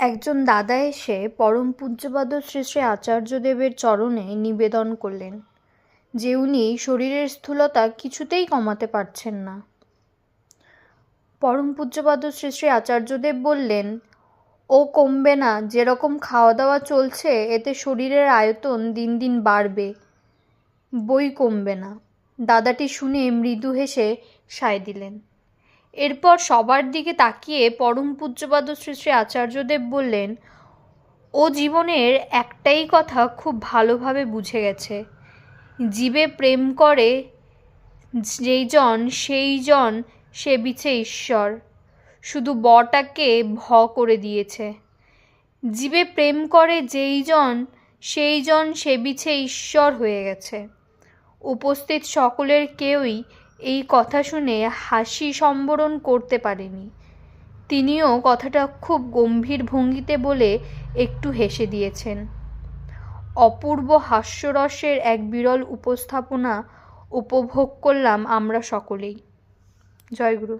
একজন দাদা এসে পরম পূজ্যপাদ শ্রী শ্রী আচার্যদেবের চরণে নিবেদন করলেন, যে উনি শরীরের স্থূলতা কিছুতেই কমাতে পারছেন না। পরম পূজ্যপাদ শ্রী শ্রী আচার্যদেব বললেন, ও কমবে না, যেরকম খাওয়া দাওয়া চলছে, এতে শরীরের আয়তন দিন দিন বাড়বে, বই কমবে না। দাদাটি শুনে মৃদু হেসে সায় দিলেন। এরপর সবার দিকে তাকিয়ে পরম পূজ্যপাদ শ্রী শ্রী আচার্যদেব বললেন, ও জীবনের একটাই কথা খুব ভালোভাবে বুঝে গেছে। জীবে প্রেম করে যেই জন, সেই জন সে বিছে ঈশ্বর। শুধু বটাকে ভ করে দিয়েছে। জীবে প্রেম করে যেই জন, সেই জন সে বিছে ঈশ্বর হয়ে গেছে। উপস্থিত সকলের কেউই এই কথা শুনে হাসি সম্বরণ করতে পারেনি। তিনিও কথাটা খুব গম্ভীর ভঙ্গিতে বলে একটু হেসে দিয়েছেন। অপূর্ব হাস্যরসের এক বিরল উপস্থাপনা উপভোগ করলাম আমরা সকলেই। জয়গুরু।